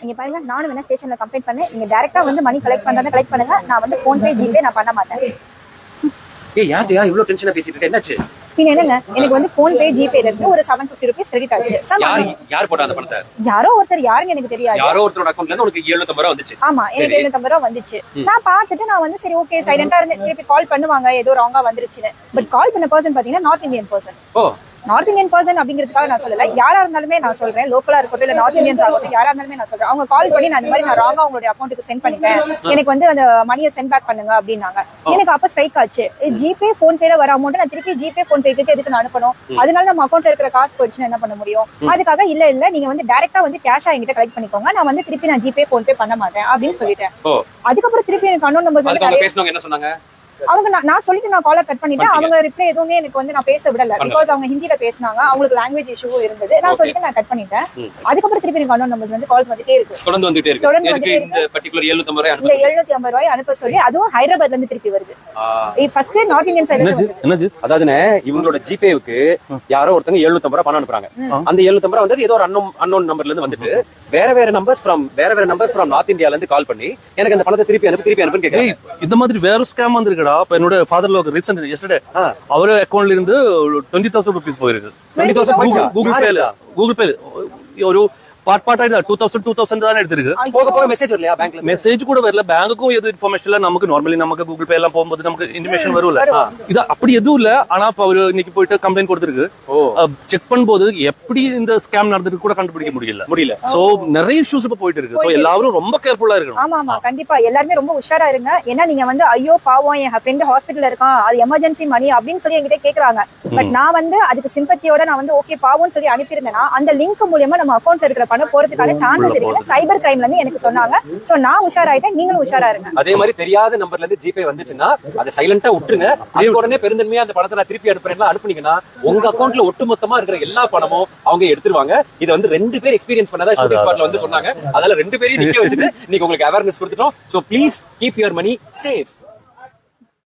நீங்க பாருங்க நானும் வேணா ஸ்டேஷன்ல கம்ப்ளைண்ட் பண்ணேன் நீங்க டைரக்டா வந்து மணி கலெக்ட் பண்றதை கலெக்ட் பண்ணுங்க. நான் வந்து போன் பே ஜிபே நான் பண்ண மாட்டேன். ஏய் யார்கிட்டயா இவ்வளவு டென்ஷனா பேசிட்டு இருக்க? என்னாச்சு? நீங்க என்னங்க எனக்கு வந்து போன் பே ஜிபே இருந்து ஒரு செவன் பிப்டி ருபீஸ் கிரெடிட் ஆச்சு. யார். யார் போட்டா அந்த பணத்தை? யாரோ ஒருத்தர் யாருன்னு எனக்கு தெரியாது. யாரோ ஒருத்தரோட அக்கௌண்ட்ல இருந்து உனக்கு 750 ரூபாய் வந்துச்சு. ஆமா எனக்கு சரி. எழுநூத்தம்பது ரூபா வந்துச்சு. நான் பார்த்துட்டு நான் வந்து சரி ஓகே சைலண்டா இருந்து திருப்பி கால் பண்ணுவாங்க ஏதோ ராங்கா வந்துருச்சுன்னு. பட் கால் பண்ண பர்சன் பாத்தீங்கன்னா நார்த் இந்தியன் பர்சன் ஓ. நார்த் இந்தியன் பர்சன் அப்படிங்கிறதுக்காக நான் சொல்லல. யாரா இருந்தாலுமே நான் சொல்றேன். லோக்கலா இருக்கட்டும் இல்ல நார்த் இந்தியன்ஸ் ஆகட்டும் யாரா இருந்தாலுமே நான் சொல்றேன். அவங்க கால் பண்ணி நான் இந்த மாதிரி நான் ராங்கா உங்களுடைய அக்கௌண்ட்டுக்கு சென்ட் பண்ணிட்டேன். எனக்கு வந்து அந்த மணியை சென்ட் பேக் பண்ணுங்க அப்படின்னாங்க. எனக்கு அப்ப ஸ்ட்ரைக் ஆச்சு. ஜிபே போன் பேல வர அமௌண்ட் நான் திருப்பி ஜிபே போன் பேக்கு எதுக்கு நான் அனுப்பணும்? அதனால நம்ம அக்கௌண்ட்ல இருக்கிற காசு போயிடுச்சுன்னா என்ன பண்ண முடியும்? அதுக்காக இல்ல இல்ல நீங்க வந்து டைரக்டா வந்து கேஷா என்கிட்ட கலெக்ட் பண்ணிக்கோங்க. நான் வந்து திருப்பி நான் ஜிபே போன் பே பண்ண மாட்டேன் அப்படின்னு சொல்லிட்டேன். அதுக்கப்புறம் திருப்பி எனக்கு அன்னோன் நம்பர் சொன்னாங்க? அவங்க நான் நான் சொல்லிட்டு நான் காலை கட் பண்ணிட்டேன். அவங்க ரிப்ளை எதுவுமே எனக்கு வந்து நான் பேச விடல. பிகாஸ் அவங்க ஹிந்தியில பேசினாங்க. அவங்களுக்கு லாங்குவேஜ் இஷ்யூ இருந்தது. நான் சொல்லிட்டு நான் கட் பண்ணிட்டேன். அதுக்கப்புறம் திருப்பி எனக்கு அன்னோன் நம்பர் வந்து கால்ஸ் வந்துட்டே இருக்கு. தொடர்ந்து வந்துட்டே இருக்கு. தொடர்ந்து வந்துட்டே இருக்கு. இந்த எழுநூத்தி ஐம்பது ரூபாய் அனுப்ப சொல்லி அதுவும் ஹைதராபாத்ல இருந்து திருப்பி வருது. ஃபர்ஸ்ட் நார்த் இந்தியன் சைடு அதாவதுனே இவங்களோட ஜிபேவுக்கு யாரோ ஒருத்தங்க எழுநூத்தி ஐம்பது ரூபாய் பணம் அனுப்புறாங்க. அந்த எழுநூத்தி ஐம்பது ரூபாய் வந்து ஏதோ ஒரு அன்னோன் அன்னோன் நம்பர்ல இருந்து வந்துட்டு வேற வேற நம்பர்ஸ் ஃப்ரம் வேற வேற நம்பர்ஸ் ஃப்ரம் நார்த் இந்தியால இருந்து கால் பண்ணி எனக்கு அந்த பணத்தை திருப்பி அனுப்பி திருப்பி அனுப்புன்னு ஏய் கேக்குறாங்க இந்த மாதிரி வேற ஸ்கேம் வந்திருக்குடா இப்ப என்னோட ஃபாதர்ல ஒரு ரீசெண்ட் எஸ்டர்டே. அவர் அக்கௌண்ட்ல இருந்து டுவெண்ட்டி தௌசண்ட் ருபீஸ் போயிருக்கு 20000 போயிச்சா? கூகுள் பேல? கூகுள் பே ஒரு part part two thousand two thousand தானே எடுத்திருக்கு. போக போக மெசேஜ் வரலையா பேங்க்ல? மெசேஜ் கூட வரல. பேங்குக்கும் எது இன்ஃபர்மேஷன் இல்ல. நமக்கு நார்மலி நமக்கு கூகுள் பே எல்லாம் போகும்போது நமக்கு இன்ஃபர்மேஷன் வரும்ல. வரும். இது அப்படி எதுவும் இல்ல. ஆனா இப்ப அவரு இன்னைக்கு போயிட்டு கம்ப்ளைண்ட் கொடுத்திருக்கு. செக் பண்ணும்போது எப்படி இந்த ஸ்கேம் நடந்திருக்கு கூட கண்டுபிடிக்க முடியல. முடியல. சோ நிறைய இஷ்யூஸ் இப்ப போயிட்டு இருக்கு. சோ எல்லாரும் ரொம்ப கேர்ஃபுல்லா இருக்கணும். ஆமா ஆமா கண்டிப்பா. எல்லாருமே ரொம்ப உஷாரா இருங்க. ஏன்னா நீங்க வந்து ஐயோ பாவம் என் ஃப்ரெண்ட் ஹாஸ்பிட்டல்ல இருக்கான். அது எமர்ஜென்சி மணி அப்படின்னு சொல்லி என்கிட்ட கேக்குறாங்க. பட் நான் வந்து அதுக்கு சிம்பத்தியோட நான் வந்து ஓகே பாவம்னு சொல்லி அனுப்பியிருந்தேன்னா அந்த லிங்க் மூலியமா நம்ம அக்கௌண்ட்ல இருக்கிற பணம் போறதுக்கான சான்சஸ் இருக்குன்னு சைபர் கிரைம்ல இருந்து எனக்கு சொன்னாங்க. சோ நான் உஷாராயிட்டேன் நீங்களும் உஷாரா இருங்க அதே மாதிரி தெரியாத நம்பர்ல இருந்து ஜிபே வந்துச்சுன்னா அதை சைலண்டா விட்டுருங்க. அதுக்கு உடனே பெருந்தன்மையா அந்த பணத்தை நான் திருப்பி அனுப்புறேன்னா அனுப்புனீங்கன்னா உங்க அக்கௌண்ட்ல ஒட்டுமொத்தமா இருக்கிற எல்லா பணமும் அவங்க எடுத்துருவாங்க. இதை வந்து ரெண்டு பேர் எக்ஸ்பீரியன்ஸ் பண்ணதா ஷூட்டிங் ஸ்பாட்ல வந்து சொன்னாங்க. அதனால ரெண்டு பேரையும் நிக்க வச்சுட்டு இன்னைக்கு உங்களுக்கு அவேர்னஸ் கொடுத்துட்டோம். So please keep your money safe